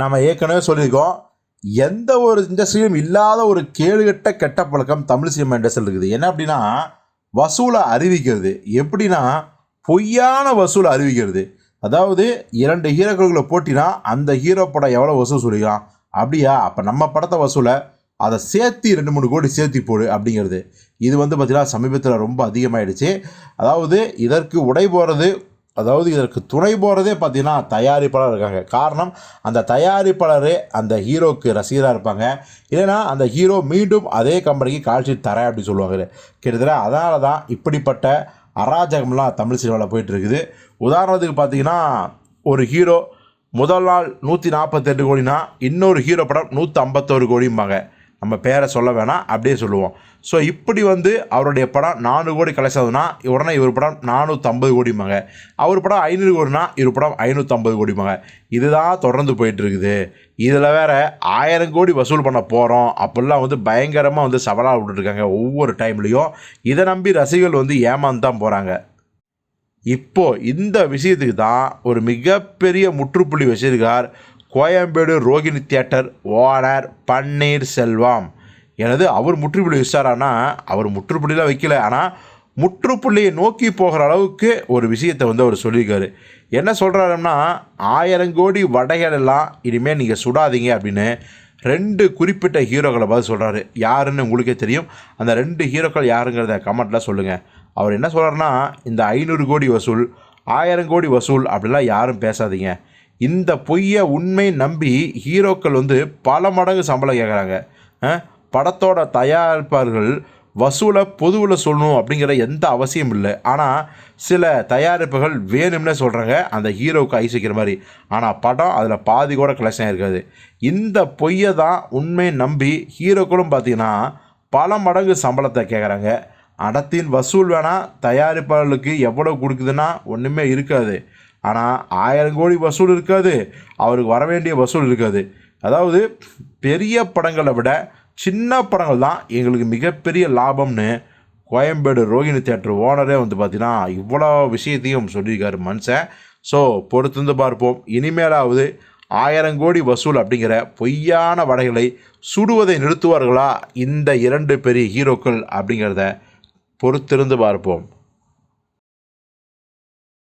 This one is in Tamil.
நம்ம ஏற்கனவே சொல்லியிருக்கோம் எந்த ஒரு இண்டஸ்ட்ரியிலும் இல்லாத ஒரு கேடுகட்ட கெட்ட பழக்கம் தமிழ் சினிமா இண்டஸ்ட்ரியில் இருக்குது. என்ன அப்படின்னா வசூலை அறிவிக்கிறது. எப்படின்னா பொய்யான வசூலை அறிவிக்கிறது. அதாவது இரண்டு ஹீரோக்களுக்குள்ள போட்டினா அந்த ஹீரோ படம் எவ்வளோ வசூல் சொல்லிக்கலாம் அப்படியா? அப்போ நம்ம படத்தை வசூலை அதை சேர்த்து ரெண்டு மூணு கோடி சேர்த்து போடு அப்படிங்கிறது. இது வந்து பார்த்திங்கன்னா சமீபத்தில் ரொம்ப அதிகமாகிடுச்சு அதாவது இதற்கு உடை போகிறது அதாவது இதற்கு துணை போகிறதே பார்த்தீங்கன்னா தயாரிப்பாளர் இருக்காங்க. காரணம் அந்த தயாரிப்பாளரே அந்த ஹீரோக்கு ரசிகராக இருப்பாங்க. இல்லைன்னா அந்த ஹீரோ மீண்டும் அதே கம்பெனிக்கு கால்ஷீட் தரேன் அப்படின்னு சொல்லுவாங்க. கிட்டத்தட்ட அதனால தான் இப்படிப்பட்ட அராஜகம்லாம் தமிழ் சினிமாவில் போயிட்டு இருக்குது உதாரணத்துக்கு பார்த்தீங்கன்னா ஒரு ஹீரோ முதல் நாள் நூற்றி நாற்பத்தெட்டு கோடினா இன்னொரு ஹீரோ படம் நூற்றி ஐம்பத்தோரு கோடிம்பாங்க. நம்ம பேரை சொல்ல வேணாம் அப்படியே சொல்லுவோம். ஸோ இப்படி வந்து அவருடைய படம் நானூறு கோடி கலெக்ஷன் உடனே இவர் படம் நானூற்றம்பது கோடிம்பாங்க அவர் படம் ஐநூறு கோடினா இவர் படம் ஐநூற்றம்பது கோடிமாங்க இதுதான் தொடர்ந்து போயிட்டுருக்குது. இதில் வேற ஆயிரம் கோடி வசூல் பண்ண போகிறோம் அப்படிலாம் வந்து பயங்கரமாக வந்து சவாலாக விட்டுருக்காங்க ஒவ்வொரு டைம்லேயும் இதை நம்பி ரசிகர்கள் வந்து ஏமாந்து தான் போகிறாங்க இப்போது இந்த விஷயத்துக்கு தான் ஒரு மிகப்பெரிய முற்றுப்புள்ளி வச்சிருக்கார் கோயம்பேடு ரோகிணி தியேட்டர் ஓனர் பன்னீர் செல்வம் எனது அவர் முற்றுப்புள்ளி விசாரானா அவர் முற்றுப்புள்ளிலாம் வைக்கல. ஆனால் முற்றுப்புள்ளியை நோக்கி போகிற அளவுக்கு ஒரு விஷயத்தை வந்து அவர் சொல்லியிருக்காரு. என்ன சொல்கிறாருன்னா ஆயிரம் கோடி வடைகள் எல்லாம் இனிமேல் நீங்கள் சுடாதீங்க அப்படின்னு ரெண்டு குறிப்பிட்ட ஹீரோக்களை பார்த்து சொல்கிறாரு யாருன்னு உங்களுக்கே தெரியும். அந்த ரெண்டு ஹீரோக்கள் யாருங்கிறத கமெண்ட்டில் சொல்லுங்கள் அவர் என்ன சொல்கிறாருன்னா இந்த ஐநூறு கோடி வசூல் ஆயிரம் கோடி வசூல் அப்படிலாம் யாரும் பேசாதீங்க. இந்த பொய்யை உண்மை நம்பி ஹீரோக்கள் வந்து பல மடங்கு சம்பளம் கேட்குறாங்க படத்தோட தயாரிப்பாளர்கள் வசூலை பொதுவில் சொல்லணும் அப்படிங்கிற எந்த அவசியம் இல்லை. ஆனால் சில தயாரிப்புகள் வேணும்னே சொல்கிறாங்க அந்த ஹீரோவுக்கு ஐஸ் வைக்கிற மாதிரி. ஆனால் படம் அதில் பாதி கூட கலெக்ஷன் இருக்காது இந்த பொய்யை தான் உண்மை நம்பி ஹீரோக்களும் பார்த்தீங்கன்னா பல மடங்கு சம்பளத்தை கேட்குறாங்க அடத்தின் வசூல் வேணால் தயாரிப்பாளர்களுக்கு எவ்வளோ கொடுக்குதுன்னா ஒன்றுமே இருக்காது. ஆனால் ஆயிரம் கோடி வசூல் இருக்காது. அவருக்கு வர வேண்டிய வசூல் இருக்காது. அதாவது பெரிய படங்களை விட சின்ன படங்கள் தான் எங்களுக்கு மிகப்பெரிய லாபம்னு கோயம்பேடு ரோஹிணி தேட்டர் ஓனரே வந்து பார்த்தீங்கன்னா இவ்வளோ விஷயத்தையும் சொல்லியிருக்காரு மனுஷன். ஸோ பொறுத்திருந்து பார்ப்போம். இனிமேலாவது ஆயிரம் கோடி வசூல் அப்படிங்கிற பொய்யான வடைகளை சுடுவதை நிறுத்துவார்களா இந்த இரண்டு பெரிய ஹீரோக்கள் அப்படிங்கிறத பொறுத்திருந்து பார்ப்போம்.